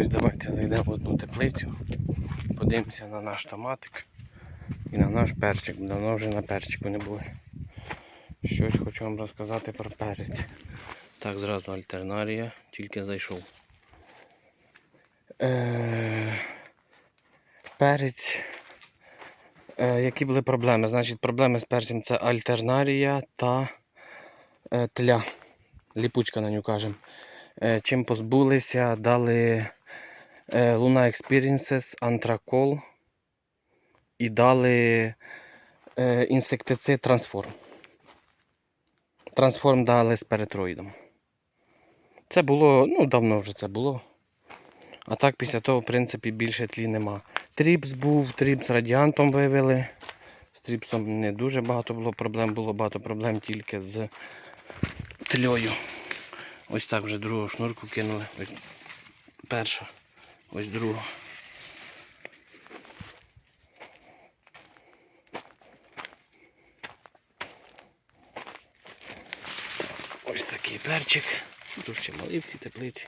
Ось давайте зайдемо в одну теплицю, подивимося на наш томатик і на наш перчик. Давно вже на перчику не були. Щось хочу вам розказати про перець. Так, зразу альтернарія, тільки зайшов. Е, перець. Е, які були проблеми? Значить, проблеми з перцем це альтернарія та е, тля. Ліпучка на нього кажемо. Е, чим позбулися, дали Luna Experiences, Антракол і дали е, інсектицид Трансформ. Трансформ дали з перетроїдом. Це було, ну давно вже це було. А так після того, в принципі, більше тлі нема. Тріпс був, тріпс радіантом вивели. З тріпсом не дуже багато було проблем, було багато проблем тільки з тльою. Ось так вже другу шнурку кинули. Перша, ось друга. Ось такий перчик. Тут ще малі в цій теплиці.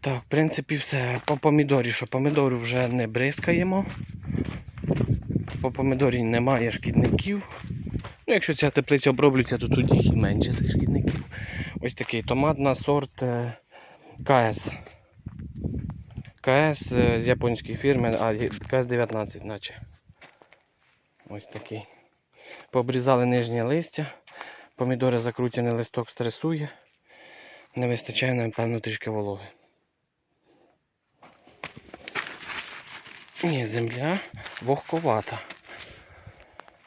Так, в принципі, все. По помідорі, що помідору вже не бризкаємо. По помідорі немає шкідників. Ну, якщо ця теплиця оброблюється, то тут їх і менше цих шкідників. Ось такий томат на сорт е, КС. КС е, з японської фірми, а КС-19 наче. Ось такий. Пообрізали нижнє листя. Помідори закручений листок стресує. Не вистачає, напевно, трішки вологи. Ні, земля вогковата.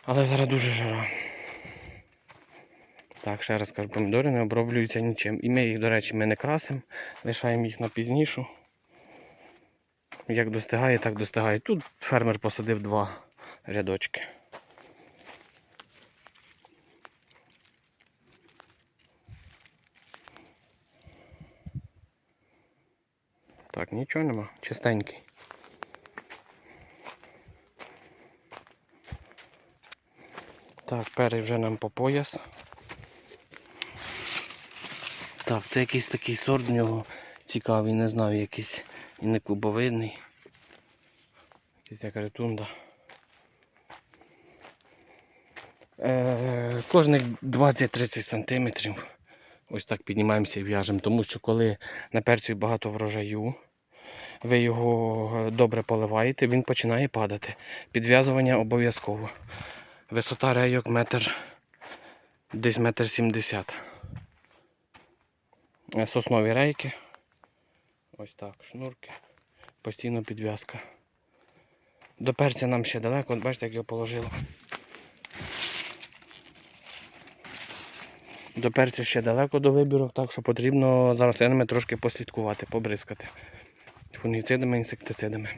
Але зараз дуже жара. Так, ще раз кажу, помідори не оброблюються нічим. І ми їх, до речі, ми не красимо, лишаємо їх на пізнішу. Як достигає, так достигає. Тут фермер посадив два рядочки. Так, нічого нема, чистенький. Так, перий вже нам по пояс. Так, це якийсь такий сорт в нього цікавий, не знаю, якийсь і не клубовидний. Якийсь як ретунда. Е, кожних 20-30 см ось так піднімаємося і в'яжемо, тому що коли на перцю багато врожаю, ви його добре поливаєте, він починає падати. Підв'язування обов'язково. Висота рейок метр десь метр сімдесят. Соснові рейки. Ось так, шнурки. Постійно підв'язка. До перця нам ще далеко, от бачите, як його положило. До перця ще далеко до вибірок, так що потрібно зараз рослинами трошки послідкувати, побризкати. Фунгіцидами, інсектицидами.